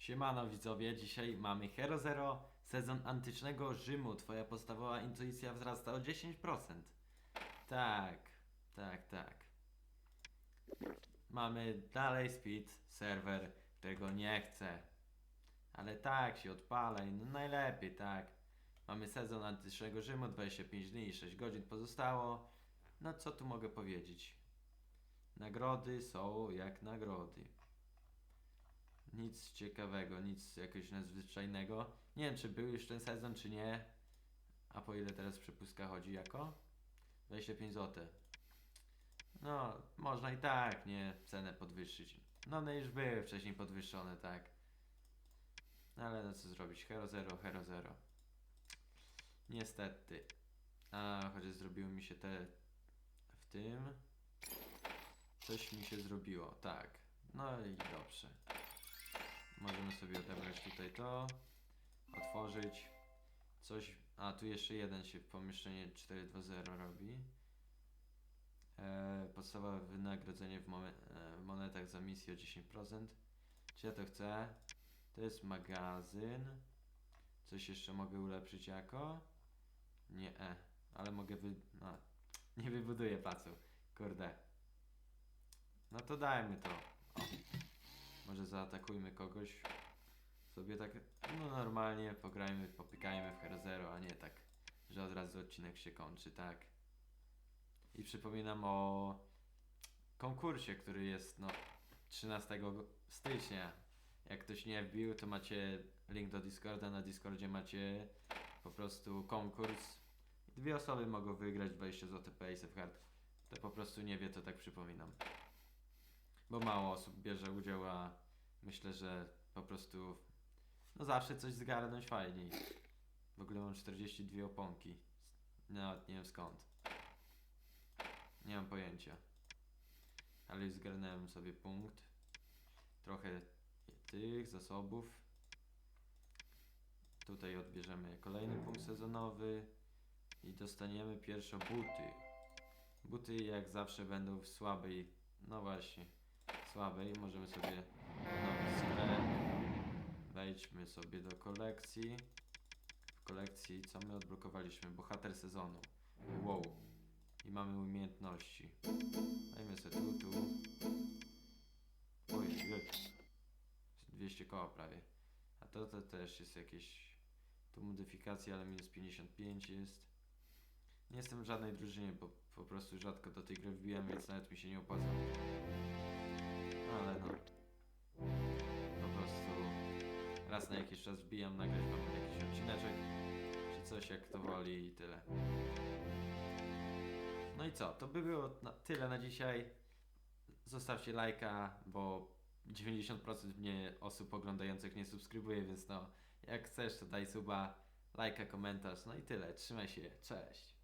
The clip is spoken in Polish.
Siemano widzowie, dzisiaj mamy Hero Zero, sezon antycznego Rzymu. Twoja podstawowa intuicja wzrasta o 10%. Tak, tak, tak. Mamy dalej speed, serwer, którego nie chcę. Ale tak się odpala i no najlepiej, tak. Mamy sezon antycznego Rzymu, 25 dni i 6 godzin pozostało. No co tu mogę powiedzieć? Nagrody są jak nagrody. Nic ciekawego, nic jakiegoś nadzwyczajnego. Nie wiem, czy był już ten sezon, czy nie. A po ile teraz przepustka chodzi jako? 25 zł. No, można i tak, nie? Cenę podwyższyć. No one już były wcześniej podwyższone, tak. No ale no co zrobić? Hero Zero, Hero Zero. Niestety. A, chociaż zrobiło mi się te w tym. Coś mi się zrobiło, tak. No i dobrze. Możemy sobie odebrać tutaj to, otworzyć. Coś. A tu jeszcze jeden się w pomieszczenie 420 robi. E, podstawowe wynagrodzenie w, e, w monetach za misję o 10%. Czy ja to chcę? To jest magazyn. Coś jeszcze mogę ulepszyć jako? Nie, e, ale mogę wy... No, nie wybuduję placu. Kurde. No to dajmy to. O. Zaatakujmy kogoś. Sobie tak, no normalnie pograjmy, popykajmy w Hero Zero, a nie tak, że od razu odcinek się kończy, tak. I przypominam o konkursie, który jest no 13 stycznia. Jak ktoś nie wbił, to macie link do Discorda. Na Discordzie macie po prostu konkurs. Dwie osoby mogą wygrać 20 zł of Card. To po prostu nie wie, to tak przypominam. Bo mało osób bierze udział, a myślę, że po prostu no zawsze coś zgarnąć fajniej. W ogóle mam 42 oponki. Nawet nie wiem skąd. Nie mam pojęcia. Ale już zgarnąłem sobie punkt. Trochę tych zasobów. Tutaj odbierzemy kolejny punkt sezonowy. I dostaniemy pierwsze buty. Buty jak zawsze będą w słabej, no właśnie, słabej. Możemy sobie odnowić sklep. Wejdźmy sobie do kolekcji. W kolekcji co my odblokowaliśmy? Bohater sezonu. Wow. I mamy umiejętności. Dajmy sobie tu, tu. Oj, oj. 200 koła prawie. A to, to też jest jakieś tu modyfikacja, ale minus 55 jest. Nie jestem w żadnej drużynie, bo po prostu rzadko do tej gry wbijam, więc nawet mi się nie opłaca. Raz na jakiś czas wbijam, nagrać wam jakiś odcineczek, czy coś jak to woli i tyle. No i co? To by było na tyle na dzisiaj. Zostawcie lajka, bo 90% mnie osób oglądających nie subskrybuje, więc no, jak chcesz, to daj suba, lajka, komentarz, no i tyle. Trzymaj się, cześć.